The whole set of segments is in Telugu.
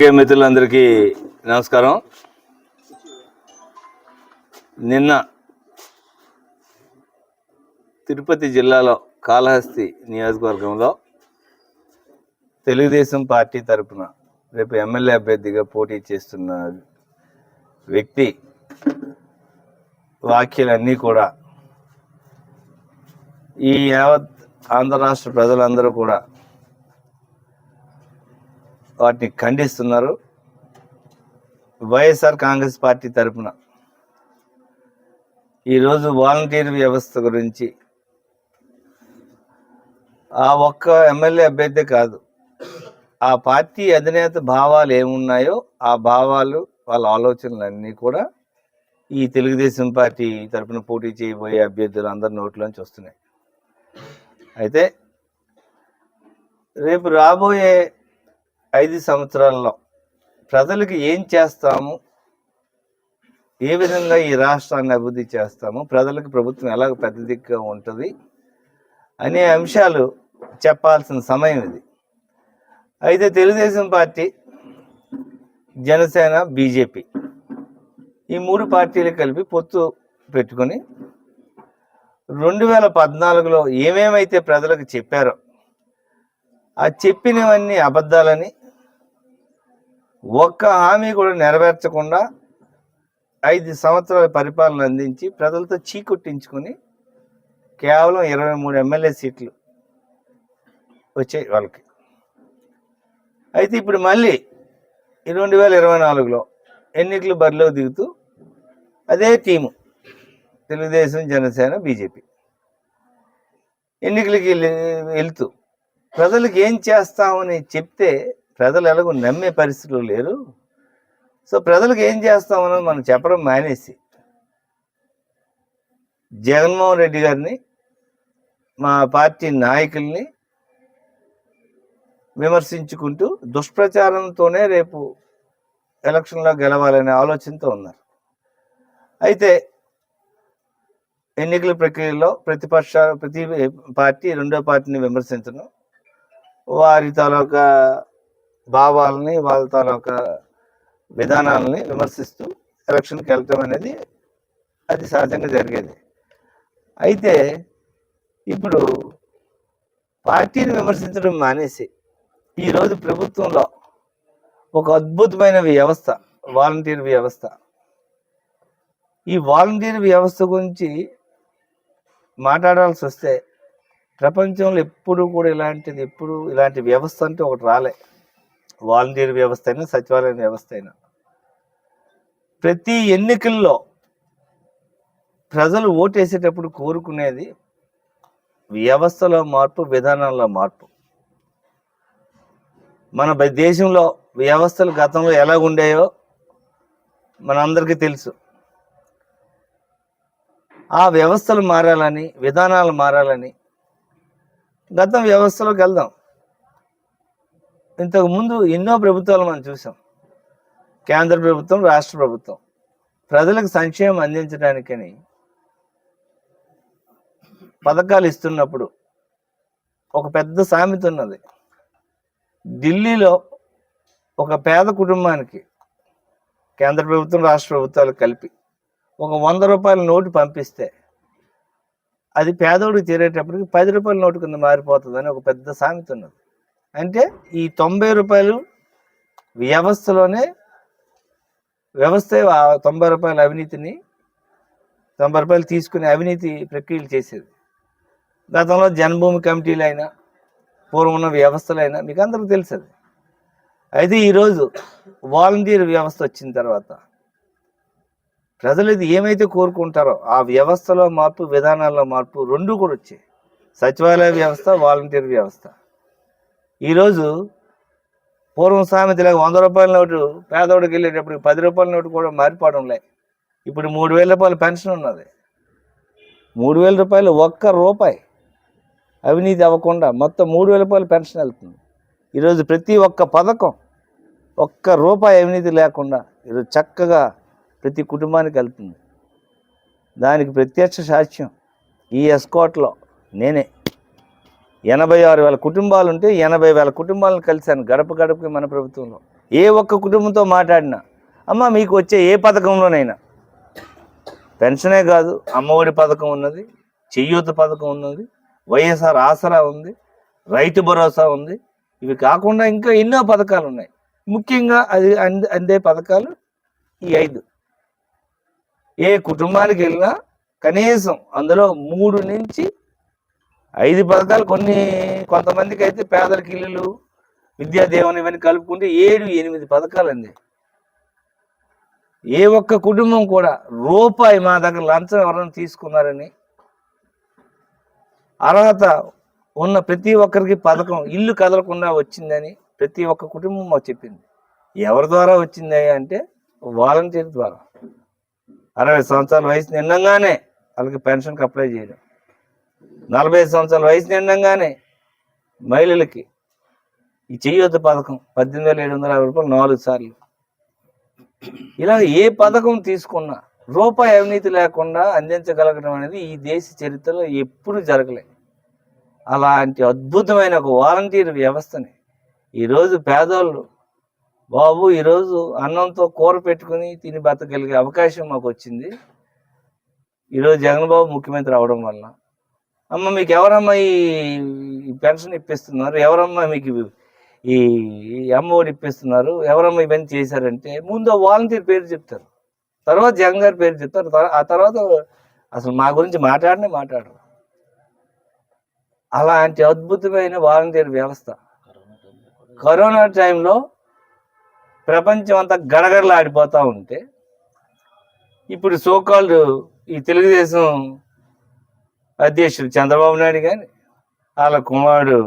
ఓకే మిత్రులందరికీ నమస్కారం. నిన్న తిరుపతి జిల్లాలో కాళహస్తి నియోజకవర్గంలో తెలుగుదేశం పార్టీ తరపున రేపు ఎమ్మెల్యే అభ్యర్థిగా పోటీ చేస్తున్న వ్యక్తి వ్యాఖ్యలన్నీ కూడా ఈ యావత్ ఆంధ్ర రాష్ట్ర ప్రజలందరూ కూడా వాటిని ఖండిస్తున్నారు. వైఎస్ఆర్ కాంగ్రెస్ పార్టీ తరపున ఈరోజు వాలంటీర్ వ్యవస్థ గురించి ఆ ఒక్క ఎమ్మెల్యే అభ్యర్థి కాదు. ఆ పార్టీ అధినేత భావాలు ఏమున్నాయో ఆ భావాలు వాళ్ళ ఆలోచనలన్నీ కూడా ఈ తెలుగుదేశం పార్టీ తరపున పోటీ చేయబోయే అభ్యర్థులు అందరి నోట్లోంచి వస్తున్నాయి. అయితే రేపు రాబోయే ఐదు సంవత్సరాల్లో ప్రజలకు ఏం చేస్తాము? ఏ విధంగా ఈ రాష్ట్రాన్ని అభివృద్ధి చేస్తాము? ప్రజలకు ప్రభుత్వం ఎలా పెద్ద దిక్కుగా ఉంటుంది? అనే అంశాలు చెప్పాల్సిన సమయం ఇది. అయితే తెలుగుదేశం పార్టీ జనసేన బీజేపీ ఈ మూడు పార్టీలు కలిపి పొత్తు పెట్టుకొని రెండు వేల పద్నాలుగులో ఏమేమైతే ప్రజలకు చెప్పారో ఆ చెప్పినవన్నీ అబద్ధాలని ఒక్క హామీ కూడా నెరవేర్చకుండా ఐదు సంవత్సరాల పరిపాలన అందించి ప్రజలతో చీకొట్టించుకొని కేవలం ఇరవై మూడు ఎమ్మెల్యే సీట్లు వచ్చాయి వాళ్ళకి. అయితే ఇప్పుడు మళ్ళీ రెండు వేల ఇరవై నాలుగులో ఎన్నికలు బరిలో దిగుతూ అదే టీము తెలుగుదేశం జనసేన బీజేపీ ఎన్నికలకి వెళ్ళి- వెళ్తూ ప్రజలకు ఏం చేస్తామని చెప్తే ప్రజలు ఎలాగో నమ్మే పరిస్థితులు లేరు. సో ప్రజలకు ఏం చేస్తామని మనం చెప్పడం మానేసి జగన్మోహన్ రెడ్డి గారిని మా పార్టీ నాయకుల్ని విమర్శించుకుంటూ దుష్ప్రచారంతోనే రేపు ఎలక్షన్లో గెలవాలనే ఆలోచనతో ఉన్నారు. అయితే ఎన్నికల ప్రక్రియలో ప్రతిపక్ష ప్రతి పార్టీ రెండో పార్టీని విమర్శించడం వారి తాలూకా భావాలని వాళ్ళ తాలూకా విధానాలని విమర్శిస్తూ ఎలక్షన్కి వెళ్ళటం అనేది అది సహజంగా జరిగేది. అయితే ఇప్పుడు పార్టీని విమర్శించడం మానేసి ఈరోజు ప్రభుత్వంలో ఒక అద్భుతమైన వ్యవస్థ వాలంటీర్ వ్యవస్థ. ఈ వాలంటీర్ వ్యవస్థ గురించి మాట్లాడాల్సి వస్తే ప్రపంచంలో ఎప్పుడు కూడా ఇలాంటిది ఎప్పుడు ఇలాంటి వ్యవస్థ అంటే ఒకటి రాలే. వాలంటీర్ వ్యవస్థ అయినా సచివాలయ వ్యవస్థ అయినా. ప్రతి ఎన్నికల్లో ప్రజలు ఓటేసేటప్పుడు కోరుకునేది వ్యవస్థలో మార్పు విధానాల్లో మార్పు. మన దేశంలో వ్యవస్థలు గతంలో ఎలా ఉండేయో మనందరికీ తెలుసు. ఆ వ్యవస్థలు మారాలని విధానాలు మారాలని గతం వ్యవస్థలోకి వెళ్దాం. ఇంతకు ముందు ఎన్నో ప్రభుత్వాలు మనం చూసాం. కేంద్ర ప్రభుత్వం రాష్ట్ర ప్రభుత్వం. ప్రజలకు సంక్షేమం అందించడానికని పథకాలు ఇస్తున్నప్పుడు ఒక పెద్ద సామెత ఉన్నది. ఢిల్లీలో ఒక పేద కుటుంబానికి కేంద్ర ప్రభుత్వం రాష్ట్ర ప్రభుత్వాలు కలిపి ఒక వంద రూపాయల నోటు పంపిస్తే అది పేదోడికి చేరేటప్పటికి పది రూపాయల నోటు కింద మారిపోతుందని ఒక పెద్ద సామెత ఉన్నది. అంటే ఈ తొంభై రూపాయలు వ్యవస్థలోనే వ్యవస్థ తొంభై రూపాయల అవినీతిని తొంభై రూపాయలు తీసుకుని అవినీతి ప్రక్రియలు చేసేది. గతంలో జన్మభూమి కమిటీలు అయినా పూర్వం ఉన్న వ్యవస్థలైనా మీకు అందరికీ తెలుసు అది అయితే ఈరోజు వాలంటీర్ వ్యవస్థ వచ్చిన తర్వాత ప్రజలు ఇది ఏమైతే కోరుకుంటారో ఆ వ్యవస్థలో మార్పు విధానాల్లో మార్పు రెండు కూడా వచ్చాయి. సచివాలయ వ్యవస్థ వాలంటీర్ వ్యవస్థ. ఈరోజు పూర్వం సామెతలాగా వంద రూపాయల నోటు పేదవాడికి వెళ్ళేటప్పుడు పది రూపాయల నోటు కూడా మారిపోవడం లే. ఇప్పుడు మూడు వేల రూపాయల పెన్షన్ ఉన్నది. మూడు వేల రూపాయలు ఒక్క రూపాయి అవినీతి అవ్వకుండా మొత్తం మూడు వేల రూపాయలు పెన్షన్ వెళ్తుంది. ఈరోజు ప్రతి ఒక్క పథకం ఒక్క రూపాయి అవినీతి లేకుండా ఈరోజు చక్కగా ప్రతి కుటుంబానికి వెళ్తుంది. దానికి ప్రత్యక్ష సాక్ష్యం ఈ ఎస్కోట్లో నేనే. ఎనభై ఆరు వేల కుటుంబాలు ఉంటే ఎనభై వేల కుటుంబాలను కలిశాను గడప గడపకి మన ప్రభుత్వంలో. ఏ ఒక్క కుటుంబంతో మాట్లాడినా అమ్మ మీకు వచ్చే ఏ పథకంలోనైనా. పెన్షనే కాదు అమ్మఒడి పథకం ఉన్నది చెయ్యూత పథకం ఉన్నది వైఎస్ఆర్ ఆసరా ఉంది రైతు భరోసా ఉంది. ఇవి కాకుండా ఇంకా ఎన్నో పథకాలు ఉన్నాయి ముఖ్యంగా అది అందే పథకాలు ఈ ఐదు. ఏ కుటుంబానికి వెళ్ళినా కనీసం అందులో మూడు నుంచి ఐదు పథకాలు కొన్ని కొంతమందికి అయితే పేదలకి ఇల్లులు విద్యాదేవన్ ఇవన్నీ కలుపుకుంటే ఏడు ఎనిమిది పథకాలు అండి ఏ ఒక్క కుటుంబం కూడా రూపాయి మా దగ్గర లంచం ఎవరైనా తీసుకున్నారని అర్హత ఉన్న ప్రతి ఒక్కరికి పథకం ఇల్లు కదలకుండా వచ్చిందని ప్రతి ఒక్క కుటుంబం మాకు చెప్పింది. ఎవరి ద్వారా వచ్చింది అంటే వాలంటీర్ ద్వారా. అరవై సంవత్సరాల వయసు నిన్నగానే వాళ్ళకి పెన్షన్కి అప్లై చేయడం. నలభై ఐదు సంవత్సరాల వయసు నిండంగానే మహిళలకి ఈ చెయ్యొద్దు పథకం పద్దెనిమిది వేల ఏడు వందల యాభై రూపాయలు నాలుగు సార్లు. ఇలా ఏ పథకం తీసుకున్నా రూపాయి అవినీతి లేకుండా అందించగలగడం అనేది ఈ దేశ చరిత్రలో ఎప్పుడు జరగలే. అలాంటి అద్భుతమైన ఒక వాలంటీర్ వ్యవస్థని ఈరోజు పేదోళ్ళు బాబు ఈరోజు అన్నంతో కూర పెట్టుకుని తిని బతకగలిగే అవకాశం మాకు వచ్చింది ఈరోజు జగన్ బాబు ముఖ్యమంత్రి అవడం వల్ల అమ్మ మీకు ఎవరమ్మా ఈ పెన్షన్ ఇప్పిస్తున్నారు? ఎవరమ్మా మీకు ఈ అమ్మఒడి ఇప్పిస్తున్నారు? ఎవరమ్మా ఇవన్నీ చేశారంటే ముందు వాలంటీర్ పేరు చెప్తారు. తర్వాత జగన్ గారి పేరు చెప్తారు. ఆ తర్వాత అసలు మా గురించి మాట్లాడనే మాట్లాడరు. అలాంటి అద్భుతమైన వాలంటీర్ వ్యవస్థ. కరోనా టైంలో ప్రపంచం అంతా గడగడలాడిపోతూ ఉంటే ఇప్పుడు సోకాల్డ్ ఈ తెలుగుదేశం అధ్యక్షుడు చంద్రబాబు నాయుడు కానీ వాళ్ళ కుమారుడు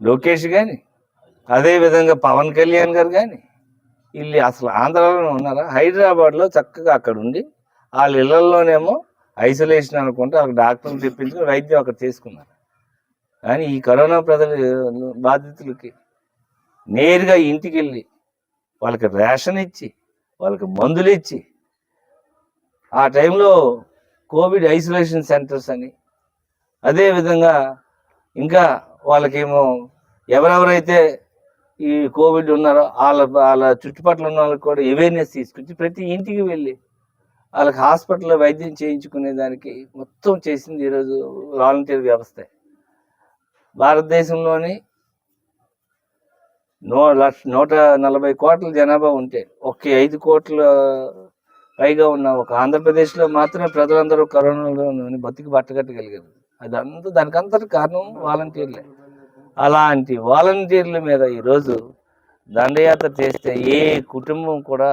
లోకేష్ కానీ అదేవిధంగా పవన్ కళ్యాణ్ గారు కానీ వీళ్ళు అసలు ఆంధ్రాలో ఉన్నారా? హైదరాబాద్లో చక్కగా అక్కడ ఉండి వాళ్ళ ఇళ్ళలోనేమో ఐసోలేషన్ అనుకుంటే వాళ్ళకి డాక్టర్లు తెప్పించుకుని వైద్యం అక్కడ చేసుకున్నారు. కానీ ఈ కరోనా ప్రజల బాధితులకి నేరుగా ఇంటికి వెళ్ళి వాళ్ళకి రేషన్ ఇచ్చి వాళ్ళకి మందులు ఇచ్చి ఆ టైంలో కోవిడ్ ఐసోలేషన్ సెంటర్స్ అని. అదేవిధంగా ఇంకా వాళ్ళకేమో ఎవరెవరైతే ఈ కోవిడ్ ఉన్నారో వాళ్ళ వాళ్ళ చుట్టుపక్కల ఉన్న వాళ్ళకి కూడా అవేర్నెస్ తీసుకొచ్చి ప్రతి ఇంటికి వెళ్ళి వాళ్ళకి హాస్పిటల్లో వైద్యం చేయించుకునే దానికి మొత్తం చేసింది ఈరోజు వాలంటీర్ వ్యవస్థ. భారతదేశంలోని నూ లక్ష నూట నలభై కోట్ల జనాభా ఉంటే ఒకే ఐదు కోట్ల పైగా ఉన్న ఒక ఆంధ్రప్రదేశ్లో మాత్రమే ప్రజలందరూ కరోనాలో బతికి పట్టగట్టగలిగారు అదంతా దానికంతటి కారణం వాలంటీర్లే. అలాంటి వాలంటీర్ల మీద ఈరోజు దండయాత్ర చేస్తే ఏ కుటుంబం కూడా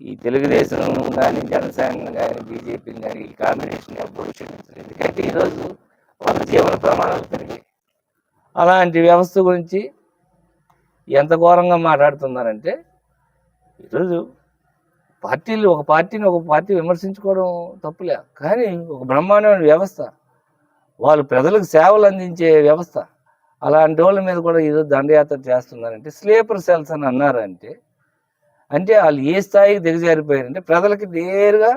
ఈ తెలుగుదేశం కానీ జనసేన కానీ బీజేపీని కానీ ఈ కాంబినేషన్ ఎప్పుడు క్షమించలేదు. ఎందుకంటే ఈరోజు వాళ్ళ జీవన ప్రమాణాలు పెరిగాయి. అలాంటి వ్యవస్థ గురించి ఎంత ఘోరంగా మాట్లాడుతున్నారంటే ఈరోజు పార్టీలు ఒక పార్టీని ఒక పార్టీ విమర్శించుకోవడం తప్పులే. కానీ ఒక బ్రహ్మాండమైన వ్యవస్థ. వాళ్ళు ప్రజలకు సేవలు అందించే వ్యవస్థ. అలాంటి వాళ్ళ మీద కూడా ఈరోజు దండయాత్ర చేస్తున్నారంటే స్లీపర్ సెల్స్ అని అన్నారంటే అంటే వాళ్ళు ఏ స్థాయికి దిగజారిపోయారంటే ప్రజలకి నేరుగా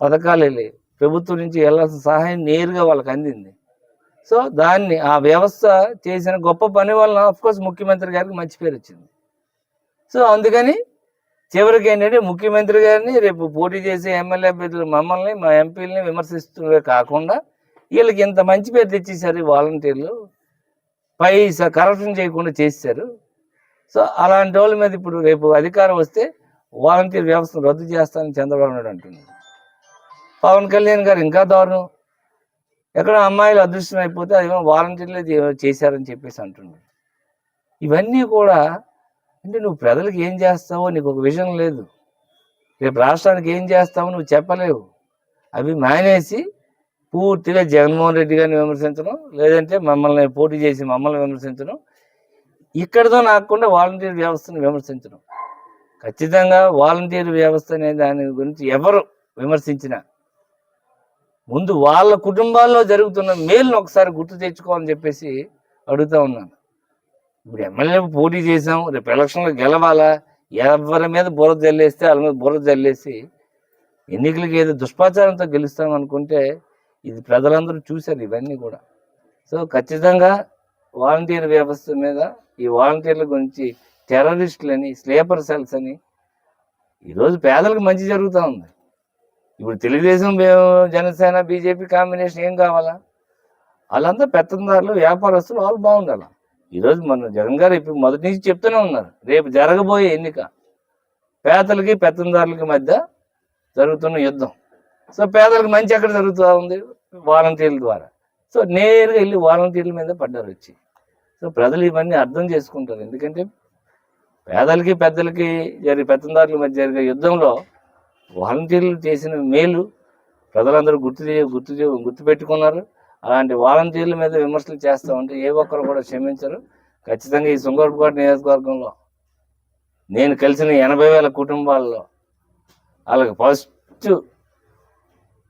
పథకాలు వెళ్ళాయి ప్రభుత్వం నుంచి వెళ్ళాల్సిన సహాయం నేరుగా వాళ్ళకి అందింది. సో దాన్ని ఆ వ్యవస్థ చేసిన గొప్ప పని వలన కోర్స్ ముఖ్యమంత్రి గారికి మంచి పేరు వచ్చింది. సో అందుకని చివరికి ఏంటంటే ముఖ్యమంత్రి గారిని రేపు పోటీ చేసే ఎమ్మెల్యే అభ్యర్థులు మమ్మల్ని మా ఎంపీలని విమర్శిస్తున్నవే కాకుండా వీళ్ళకి ఇంత మంచి పేరు తెచ్చేసారు ఈ వాలంటీర్లు. పైసా కరప్షన్ చేయకుండా చేశారు. సో అలాంటి వాళ్ళ మీద ఇప్పుడు రేపు అధికారం వస్తే వాలంటీర్ వ్యవస్థను రద్దు చేస్తానని చంద్రబాబు నాయుడు అంటున్నారు పవన్ కళ్యాణ్ గారు ఇంకా దారుణం. ఎక్కడ అమ్మాయిలు అదృష్టం అయిపోతే అదేమో వాలంటీర్లే చేశారని చెప్పేసి అంటున్నారు ఇవన్నీ కూడా అంటే నువ్వు ప్రజలకు ఏం చేస్తావో నీకు ఒక విజన్ లేదు. రేపు రాష్ట్రానికి ఏం చేస్తావో నువ్వు చెప్పలేవు. అవి మానేసి పూర్తిగా జగన్మోహన్ రెడ్డి గారిని విమర్శించడం లేదంటే మమ్మల్ని పోటీ చేసి మమ్మల్ని విమర్శించడం ఇక్కడితో నాకుండా వాలంటీర్ వ్యవస్థను విమర్శించడం. ఖచ్చితంగా వాలంటీర్ వ్యవస్థ అనే దాని గురించి ఎవరు విమర్శించినా ముందు వాళ్ళ కుటుంబాల్లో జరుగుతున్న మేలును ఒకసారి గుర్తు తెచ్చుకోవాలని చెప్పేసి అడుగుతా ఉన్నాను. ఇప్పుడు ఎమ్మెల్యే పోటీ చేసాం రేపు ఎలక్షన్లో గెలవాలా? ఎవరి మీద బుర్ర జల్లేస్తే వాళ్ళ మీద బుర్ర జల్లేసి ఎన్నికలకి ఏదో దుష్పాచారంతో గెలుస్తాం అనుకుంటే ఇది ప్రజలందరూ చూశారు ఇవన్నీ కూడా. సో ఖచ్చితంగా వాలంటీర్ వ్యవస్థ మీద ఈ వాలంటీర్ల గురించి టెర్రరిస్టులని స్లీపర్ సెల్స్ అని ఈరోజు పేదలకు మంచి జరుగుతూ ఉంది. ఇప్పుడు తెలుగుదేశం జనసేన బీజేపీ కాంబినేషన్ ఏం కావాలా? వాళ్ళంతా పెత్తందారులు వ్యాపారస్తులు వాళ్ళు బాగుండాలి? ఈరోజు మన జగన్ గారు ఇప్పుడు మొదటి నుంచి చెప్తూనే ఉన్నారు రేపు జరగబోయే ఎన్నిక. పేదలకి పెత్తందారులకి మధ్య జరుగుతున్న యుద్ధం. సో పేదలకు మంచి ఎక్కడ జరుగుతూ ఉంది? వాలంటీర్ల ద్వారా. సో నేరుగా వెళ్ళి వాలంటీర్ల మీద పడ్డారు వచ్చి. సో ప్రజలు ఇవన్నీ అర్థం చేసుకుంటారు. ఎందుకంటే పేదలకి పెద్దలకి జరిగే పెత్తందారుల మధ్య జరిగే యుద్ధంలో వాలంటీర్లు చేసిన మేలు ప్రజలందరూ గుర్తు చే- గుర్తు చే- గుర్తుపెట్టుకున్నారు. అలాంటి వాలంటీర్ల మీద విమర్శలు చేస్తూ ఉంటే ఏ ఒక్కరు కూడా క్షమించరు. ఖచ్చితంగా ఈ సుంగరపకోట నియోజకవర్గంలో నేను కలిసిన ఎనభై వేల కుటుంబాల్లో వాళ్ళకి ఫస్ట్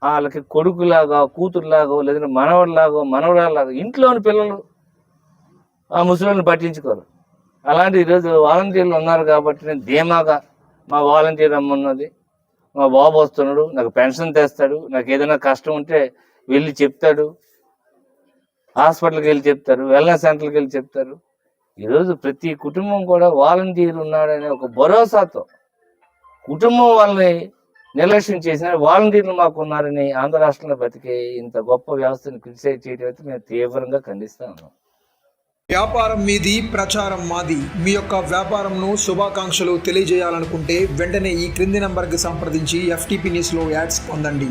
వాళ్ళకి కొడుకులాగా కూతురులాగో లేదంటే మనవడిలాగో మనవడాలాగో ఇంట్లోని పిల్లలు ఆ ముసలిని పట్టించుకోరు. అలాంటి ఈరోజు వాలంటీర్లు ఉన్నారు కాబట్టి నేను ధీమాగా మా వాలంటీర్ అమ్మున్నది మా బాబు వస్తున్నాడు నాకు పెన్షన్ తెస్తాడు నాకు ఏదైనా కష్టం ఉంటే వెళ్ళి చెప్తాడు. హాస్పిటల్కి వెళ్ళి చెప్తారు వెల్నెస్ సెంటర్కి వెళ్ళి చెప్తారు. ఈరోజు ప్రతి కుటుంబం కూడా వాలంటీర్ ఉన్నాడనే ఒక భరోసాతో కుటుంబం వాళ్ళని నిర్లక్ష్యం చేసిన వాలంటీర్లు మాకు ఉన్నారని ఆంధ్ర రాష్ట్రంలో బతికే ఇంత గొప్ప వ్యవస్థను క్రిటిసైజ్ చేయడం అయితే మేము తీవ్రంగా ఖండిస్తా ఉన్నాం. వ్యాపారం మీది ప్రచారం మాది. మీ యొక్క వ్యాపారంను శుభాకాంక్షలు తెలియజేయాలనుకుంటే వెంటనే ఈ క్రింది నంబర్కి సంప్రదించి ఎఫ్టీపీ న్యూస్లో యాడ్స్ పొందండి.